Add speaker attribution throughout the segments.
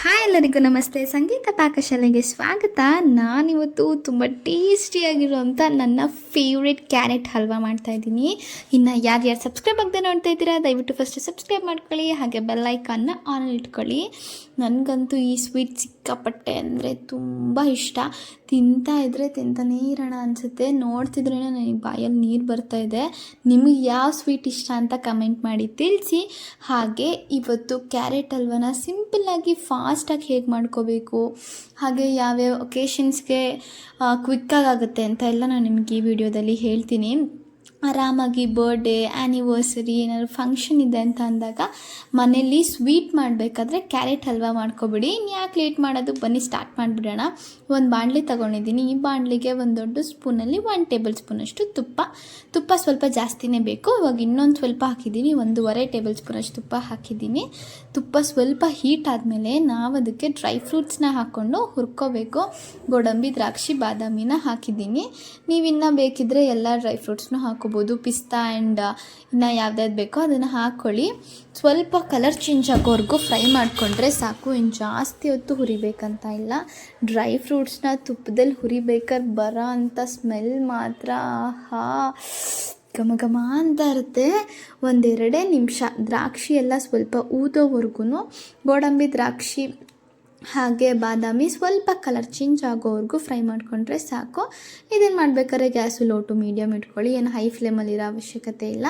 Speaker 1: Hi ಎಲ್ಲರಿಗೂ ನಮಸ್ತೆ. ಸಂಗೀತ ಪಾಕಶಾಲೆಗೆ ಸ್ವಾಗತ. ನಾನಿವತ್ತು ತುಂಬ ಟೇಸ್ಟಿಯಾಗಿರುವಂಥ ನನ್ನ ಫೇವ್ರೆಟ್ ಕ್ಯಾರೆಟ್ ಹಲ್ವಾ ಮಾಡ್ತಾ ಇದ್ದೀನಿ. ಇನ್ನು ಯಾರ್ಯಾರು ಸಬ್ಸ್ಕ್ರೈಬ್ ಆಗದೆ ನೋಡ್ತಾ ಇದ್ದೀರಾ, ದಯವಿಟ್ಟು ಫಸ್ಟ್ ಸಬ್ಸ್ಕ್ರೈಬ್ ಮಾಡ್ಕೊಳ್ಳಿ, ಹಾಗೆ ಬೆಲ್ ಐಕಾನ್ನ ಆನ್ ಇಟ್ಕೊಳ್ಳಿ. ನನಗಂತೂ ಈ ಸ್ವೀಟ್ ಸಿಕ್ಕಾಪಟ್ಟೆ ಅಂದರೆ ತುಂಬ ಇಷ್ಟ. ತಿಂತಾ ಇದ್ದರೆ ತಿಂತಾನೇ ಇರೋಣ ಅನಿಸುತ್ತೆ. ನೋಡ್ತಿದ್ರೇ ನನಗೆ ಬಾಯಲ್ಲಿ ನೀರು ಬರ್ತಾ ಇದೆ. ನಿಮಗೆ ಯಾವ ಸ್ವೀಟ್ ಇಷ್ಟ ಅಂತ ಕಮೆಂಟ್ ಮಾಡಿ ತಿಳಿಸಿ. ಹಾಗೆ ಇವತ್ತು ಕ್ಯಾರೆಟ್ ಹಲ್ವನ ಸಿಂಪಲ್ಲಾಗಿ ಫಾಸ್ಟಾಗಿ ಹೇಗೆ ಮಾಡ್ಕೋಬೇಕು? ಹಾಗೆ ಯಾವ್ಯಾವ ಒಕೇಶನ್ಸ್ಗೆ ಕ್ವಿಕ್ಕಾಗಿ ಆಗುತ್ತೆ ಅಂತ ಎಲ್ಲ ನಾನು ನಿಮಗೆ ಈ ವಿಡಿಯೋದಲ್ಲಿ ಹೇಳ್ತೀನಿ. ಆರಾಮಾಗಿ ಬರ್ಡೇ ಆ್ಯನಿವರ್ಸರಿ ಏನಾದ್ರು ಫಂಕ್ಷನ್ ಇದೆ ಅಂತ ಅಂದಾಗ ಮನೇಲಿ ಸ್ವೀಟ್ ಮಾಡಬೇಕಾದ್ರೆ ಕ್ಯಾರೆಟ್ ಹಲ್ವಾ ಮಾಡ್ಕೊಬಿಡಿ. ಇನ್ನು ಯಾಕೆ ಲೇಟ್ ಮಾಡೋದು? ಬನ್ನಿ ಸ್ಟಾರ್ಟ್ ಮಾಡಿಬಿಡೋಣ. ಒಂದು ಬಾಣಲಿ ತೊಗೊಂಡಿದ್ದೀನಿ. ಈ ಬಾಣಲಿಗೆ ಒಂದು ದೊಡ್ಡ ಸ್ಪೂನಲ್ಲಿ ಒನ್ ಟೇಬಲ್ ಸ್ಪೂನಷ್ಟು ತುಪ್ಪ. ತುಪ್ಪ ಸ್ವಲ್ಪ ಜಾಸ್ತಿನೇ ಬೇಕು. ಇವಾಗ ಇನ್ನೊಂದು ಸ್ವಲ್ಪ ಹಾಕಿದ್ದೀನಿ ಒಂದೂವರೆ ಟೇಬಲ್ ಸ್ಪೂನಷ್ಟು ತುಪ್ಪ ಹಾಕಿದ್ದೀನಿ ತುಪ್ಪ ಸ್ವಲ್ಪ ಹೀಟ್ ಆದಮೇಲೆ ನಾವು ಅದಕ್ಕೆ ಡ್ರೈ ಫ್ರೂಟ್ಸ್ನ ಹಾಕ್ಕೊಂಡು ಹುರ್ಕೋಬೇಕು. ಗೋಡಂಬಿ, ದ್ರಾಕ್ಷಿ, ಬಾದಾಮಿನ ಹಾಕಿದ್ದೀನಿ ನೀವಿನ್ನು ಬೇಕಿದ್ದರೆ ಎಲ್ಲ ಡ್ರೈ ಫ್ರೂಟ್ಸ್ನೂ ಹಾಕೋಬೋದು, ಪಿಸ್ತಾ ಆ್ಯಂಡ್ ಇನ್ನು ಯಾವ್ದಾವ್ದು ಬೇಕೋ ಅದನ್ನು ಹಾಕ್ಕೊಳ್ಳಿ ಸ್ವಲ್ಪ ಕಲರ್ ಚೇಂಜ್ ಆಗೋವರೆಗೂ ಫ್ರೈ ಮಾಡಿಕೊಂಡ್ರೆ ಸಾಕು. ಇನ್ನು ಜಾಸ್ತಿ ಹೊತ್ತು ಹುರಿಬೇಕಂತ ಇಲ್ಲ. ಡ್ರೈ ಫ್ರೂಟ್ಸ್ನ ತುಪ್ಪದಲ್ಲಿ ಹುರಿಬೇಕಾದ್ರೆ ಬರೋ ಅಂಥ ಸ್ಮೆಲ್ ಮಾತ್ರ. ಆಹಾ. ಘಮ ಘಮ ಅಂತ ಇರುತ್ತೆ. ಒಂದೆರಡೇ ನಿಮಿಷ ದ್ರಾಕ್ಷಿ ಎಲ್ಲ ಸ್ವಲ್ಪ ಊದೋವರೆಗೂ ಗೋಡಂಬಿ ದ್ರಾಕ್ಷಿ ಹಾಗೆ ಬಾದಾಮಿ ಸ್ವಲ್ಪ ಕಲರ್ ಚೇಂಜ್ ಆಗೋವರೆಗೂ ಫ್ರೈ ಮಾಡಿಕೊಂಡ್ರೆ ಸಾಕು. ಇದೇನು ಮಾಡ್ಬೇಕಾದ್ರೆ ಗ್ಯಾಸು ಲೋ ಟು ಮೀಡಿಯಮ್ ಇಟ್ಕೊಳ್ಳಿ. ಏನು ಹೈ ಫ್ಲೇಮಲ್ಲಿ ಇರೋ ಅವಶ್ಯಕತೆ ಇಲ್ಲ.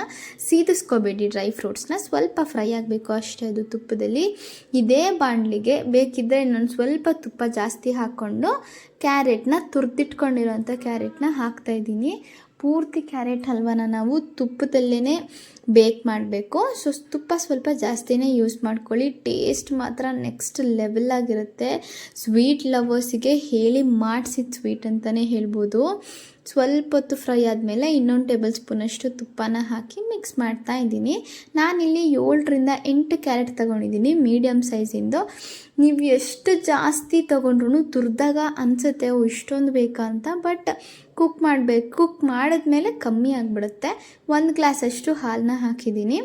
Speaker 1: ಸೀದಿಸ್ಕೋಬೇಡಿ ಡ್ರೈ ಫ್ರೂಟ್ಸ್ನ ಸ್ವಲ್ಪ ಫ್ರೈ ಆಗಬೇಕು ಅಷ್ಟೇ ಅದು ತುಪ್ಪದಲ್ಲಿ. ಇದೇ ಬಾಣಲಿಗೆ ಬೇಕಿದ್ದರೆ ಇನ್ನೊಂದು ಸ್ವಲ್ಪ ತುಪ್ಪ ಜಾಸ್ತಿ ಹಾಕ್ಕೊಂಡು ಕ್ಯಾರೆಟ್ನ ತುರ್ದಿಟ್ಕೊಂಡಿರೋಂಥ ಕ್ಯಾರೆಟ್ನ ಹಾಕ್ತಾಯಿದ್ದೀನಿ ಪೂರ್ತಿ ಕ್ಯಾರೆಟ್ ಹಲ್ವಾನ ನಾವು ತುಪ್ಪದಲ್ಲೇ ಬೇಕ್ ಮಾಡಬೇಕು. ಸೊ ತುಪ್ಪ ಸ್ವಲ್ಪ ಜಾಸ್ತಿನೇ ಯೂಸ್ ಮಾಡ್ಕೊಳ್ಳಿ. ಟೇಸ್ಟ್ ಮಾತ್ರ ನೆಕ್ಸ್ಟ್ ಲೆವೆಲ್ ಆಗಿರುತ್ತೆ. ಸ್ವೀಟ್ ಲವರ್ಸಿಗೆ ಹೇಳಿ ಮಾಡಿಸಿದ ಸ್ವೀಟ್ ಅಂತಲೇ ಹೇಳ್ಬೋದು. ಸ್ವಲ್ಪ ಹೊತ್ತು ಫ್ರೈ ಆದಮೇಲೆ ಇನ್ನೊಂದು ಟೇಬಲ್ ಸ್ಪೂನಷ್ಟು ತುಪ್ಪನ ಹಾಕಿ ಮಿಕ್ಸ್ ಮಾಡ್ತಾ ಇದ್ದೀನಿ. ನಾನಿಲ್ಲಿ ಏಳರಿಂದ ಎಂಟು ಕ್ಯಾರೆಟ್ ತೊಗೊಂಡಿದ್ದೀನಿ ಮೀಡಿಯಮ್ ಸೈಜಿಂದು. ನೀವು ಎಷ್ಟು ಜಾಸ್ತಿ ತೊಗೊಂಡ್ರು ತುರಿದಾಗ ಅನಿಸುತ್ತೆ, ಓ, ಇಷ್ಟೊಂದು ಬೇಕಾ ಅಂತ. ಬಟ್ ಕುಕ್ ಮಾಡಬೇಕು, ಕುಕ್ ಮಾಡಿದ್ಮೇಲೆ ಕಮ್ಮಿ ಆಗಿಬಿಡುತ್ತೆ. ಒಂದು ಗ್ಲಾಸಷ್ಟು ಹಾಲನ್ನ ಹಾಕಿದ್ದೀನಿ.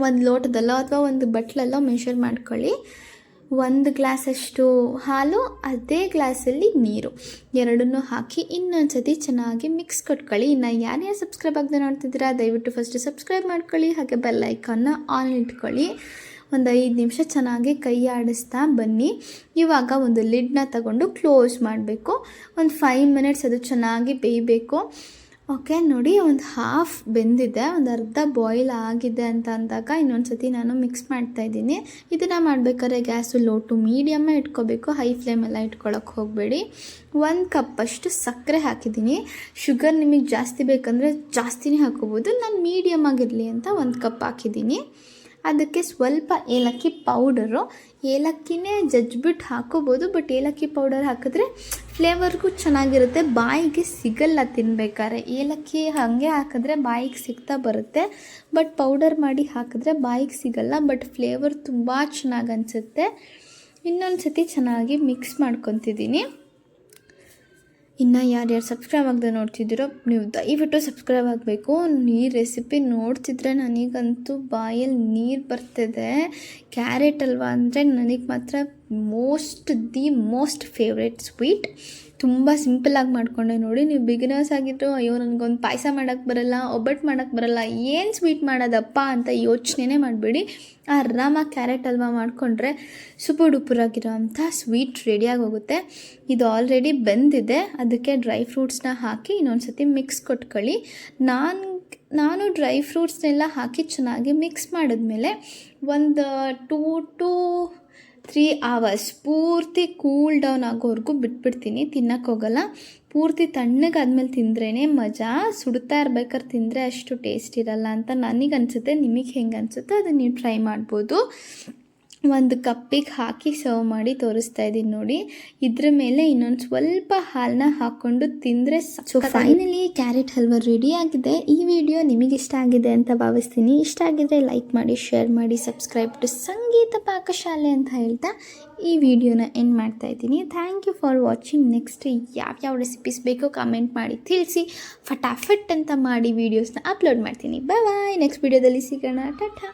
Speaker 1: ಒಂದು ಲೋಟದಲ್ಲೋ ಅಥವಾ ಒಂದು ಬಟ್ಲಲ್ಲೋ ಮೆಷರ್ ಮಾಡ್ಕೊಳ್ಳಿ. ಒಂದು ಗ್ಲಾಸಷ್ಟು ಹಾಲು, ಅದೇ ಗ್ಲಾಸಲ್ಲಿ ನೀರು. ಎರಡನ್ನೂ ಹಾಕಿ ಇನ್ನೊಂದು ಸತಿ ಚೆನ್ನಾಗಿ ಮಿಕ್ಸ್ ಕೊಟ್ಕೊಳ್ಳಿ. ಇನ್ನು ಯಾರ್ಯಾರು ಸಬ್ಸ್ಕ್ರೈಬ್ ಆಗದೆ ನೋಡ್ತಿದ್ದೀರಾ, ದಯವಿಟ್ಟು ಫಸ್ಟ್ ಸಬ್ಸ್ಕ್ರೈಬ್ ಮಾಡ್ಕೊಳ್ಳಿ, ಹಾಗೆ ಬೆಲ್ ಐಕಾನ್ನ ಆನ್ ಇಟ್ಕೊಳ್ಳಿ. ಒಂದು ಐದು ನಿಮಿಷ ಚೆನ್ನಾಗಿ ಕೈ ಆಡಿಸ್ತಾ ಬನ್ನಿ. ಇವಾಗ ಒಂದು ಲಿಡ್ನ ತಗೊಂಡು ಕ್ಲೋಸ್ ಮಾಡಬೇಕು. ಒಂದು ಫೈವ್ ಮಿನಿಟ್ಸ್ ಅದು ಚೆನ್ನಾಗಿ ಬೇಯಬೇಕು. ಓಕೆ, ನೋಡಿ, ಒಂದು ಹಾಫ್ ಬೆಂದಿದೆ, ಒಂದು ಅರ್ಧ ಬಾಯ್ಲ್ ಆಗಿದೆ ಅಂತ ಅಂದಾಗ ಇನ್ನೊಂದು ಸತಿ ನಾನು ಮಿಕ್ಸ್ ಮಾಡ್ತಾ ಇದ್ದೀನಿ. ಇದನ್ನು ಮಾಡಬೇಕಾದ್ರೆ ಗ್ಯಾಸು ಲೋ ಟು ಮೀಡಿಯಮ್ಮೇ ಇಟ್ಕೋಬೇಕು ಹೈ ಫ್ಲೇಮೆಲ್ಲ ಇಟ್ಕೊಳಕ್ಕೆ ಹೋಗಬೇಡಿ. ಒಂದು ಕಪ್ಪಷ್ಟು ಸಕ್ಕರೆ ಹಾಕಿದ್ದೀನಿ. ಶುಗರ್ ನಿಮಗೆ ಜಾಸ್ತಿ ಬೇಕಂದರೆ ಜಾಸ್ತಿನೇ ಹಾಕೋಬೋದು, ನಾನು ಮೀಡಿಯಮ್ ಆಗಿರಲಿ ಅಂತ ಒಂದು ಕಪ್ ಹಾಕಿದ್ದೀನಿ. ಅದಕ್ಕೆ ಸ್ವಲ್ಪ ಏಲಕ್ಕಿ ಪೌಡರು. ಏಲಕ್ಕಿನೇ ಜಜ್ಬಿಟ್ಟು ಹಾಕೋಬೋದು ಬಟ್ ಏಲಕ್ಕಿ ಪೌಡರ್ ಹಾಕಿದ್ರೆ ಫ್ಲೇವರ್ಗೂ ಚೆನ್ನಾಗಿರುತ್ತೆ. ಬಾಯಿಗೆ ಸಿಗಲ್ಲ ತಿನ್ಬೇಕಾದ್ರೆ. ಏಲಕ್ಕಿ ಹಾಗೆ ಹಾಕಿದ್ರೆ ಬಾಯಿಗೆ ಸಿಗ್ತಾ ಬರುತ್ತೆ ಬಟ್ ಪೌಡರ್ ಮಾಡಿ ಹಾಕಿದ್ರೆ ಬಾಯಿಗೆ ಸಿಗಲ್ಲ ಬಟ್ ಫ್ಲೇವರ್ ತುಂಬ ಚೆನ್ನಾಗಿ ಅನಿಸುತ್ತೆ. ಇನ್ನೊಂದು ಸತಿ ಚೆನ್ನಾಗಿ ಮಿಕ್ಸ್ ಮಾಡ್ಕೊತಿದ್ದೀನಿ. ಇನ್ನು ಯಾರ್ಯಾರು ಸಬ್ಸ್ಕ್ರೈಬ್ ಆಗದೆ ನೋಡ್ತಿದ್ದೀರೋ ನೀವು ದಯವಿಟ್ಟು ಸಬ್ಸ್ಕ್ರೈಬ್ ಆಗಬೇಕು. ಈ ರೆಸಿಪಿ ನೋಡ್ತಿದ್ರೆ ನನಗಂತೂ ಬಾಯಲ್ಲಿ ನೀರು ಬರ್ತಿದೆ. ಕ್ಯಾರೆಟ್ ಅಲ್ವಾ ಅಂದರೆ ನನಗೆ ಮಾತ್ರ most the most favourite sweet ತುಂಬ ಸಿಂಪಲಾಗಿ ಮಾಡಿಕೊಂಡೆ ನೋಡಿ. ನೀವು ಬಿಗಿನರ್ಸ್ ಆಗಿದ್ರು, ಅಯ್ಯೋ, ನನಗೊಂದು ಪಾಯಸ ಮಾಡೋಕ್ಕೆ ಬರಲ್ಲ ಒಬ್ಬಟ್ಟು ಮಾಡೋಕ್ಕೆ ಬರಲ್ಲ, ಏನು ಸ್ವೀಟ್ ಮಾಡೋದಪ್ಪ ಅಂತ ಯೋಚನೆ ಮಾಡಬೇಡಿ. ಆರಾಮಾಗಿ ಕ್ಯಾರೆಟ್ ಹಲ್ವಾ ಮಾಡಿಕೊಂಡ್ರೆ ಸೂಪರ್ ಡೂಪರಾಗಿರೋ ಅಂಥ ಸ್ವೀಟ್ ರೆಡಿಯಾಗಿ ಹೋಗುತ್ತೆ. ಇದು ಆಲ್ರೆಡಿ ಬಂದಿದೆ. ಅದಕ್ಕೆ ಡ್ರೈ ಫ್ರೂಟ್ಸ್ನ ಹಾಕಿ ಇನ್ನೊಂದು ಸತಿ ಮಿಕ್ಸ್ ಕೊಟ್ಕೊಳ್ಳಿ. ನಾನು ನಾನು ಡ್ರೈ ಫ್ರೂಟ್ಸ್ನೆಲ್ಲ ಹಾಕಿ ಚೆನ್ನಾಗಿ ಮಿಕ್ಸ್ ಮಾಡಿದ್ಮೇಲೆ ಒಂದು ಟೂ ಟು ತ್ರೀ ಅವರ್ಸ್ ಪೂರ್ತಿ ಕೂಲ್ ಡೌನ್ ಆಗೋವರೆಗೂ ಬಿಟ್ಬಿಡ್ತೀನಿ ತಿನ್ನಕ್ಕೆ ಹೋಗಲ್ಲ. ಪೂರ್ತಿ ತಣ್ಣಗಾದ್ಮೇಲೆ ತಿಂದ್ರೇ ಮಜಾ. ಸುಡ್ತಾ ಇರ್ಬೇಕಾದ್ರೆ ತಿಂದರೆ ಅಷ್ಟು ಟೇಸ್ಟ್ ಇರಲ್ಲ ಅಂತ ನನಗೆ ಅನಿಸುತ್ತೆ ನಿಮಗೆ ಹೆಂಗೆ ಅನಿಸುತ್ತೆ ಅದನ್ನು ನೀವು ಟ್ರೈ ಮಾಡ್ಬೋದು. ಒಂದು ಕಪ್ಪಿಗೆ ಹಾಕಿ ಸರ್ವ್ ಮಾಡಿ ತೋರಿಸ್ತಾ ಇದ್ದೀನಿ ನೋಡಿ. ಇದ್ರ ಮೇಲೆ ಇನ್ನೊಂದು ಸ್ವಲ್ಪ ಹಾಲನ್ನ ಹಾಕ್ಕೊಂಡು ತಿಂದರೆ so finally carrot halwa ready ಆಗಿದೆ. ಈ ವಿಡಿಯೋ ನಿಮಗೆ ಇಷ್ಟ ಆಗಿದೆ ಅಂತ ಭಾವಿಸ್ತೀನಿ. ಇಷ್ಟ ಆಗಿದ್ರೆ ಲೈಕ್ ಮಾಡಿ ಶೇರ್ ಮಾಡಿ ಸಬ್ಸ್ಕ್ರೈಬ್ ಟು ಸಂಗೀತ ಪಾಕಶಾಲೆ ಅಂತ ಹೇಳ್ತಾ ಈ ವಿಡಿಯೋನ ಎಂಡ್ ಮಾಡ್ತಾ ಇದ್ದೀನಿ. Thank you for watching next ಯಾವ್ಯಾವ ರೆಸಿಪೀಸ್ ಬೇಕೋ ಕಮೆಂಟ್ ಮಾಡಿ ತಿಳಿಸಿ. ಫಟಾಫಟ್ ಅಂತ ಮಾಡಿ ವೀಡಿಯೋಸ್ನ ಅಪ್ಲೋಡ್ ಮಾಡ್ತೀನಿ. ಬಾಯ್ ಬಾಯ್ ನೆಕ್ಸ್ಟ್ ವಿಡಿಯೋದಲ್ಲಿ ಸಿಗೋಣ. ಟಾಟಾ.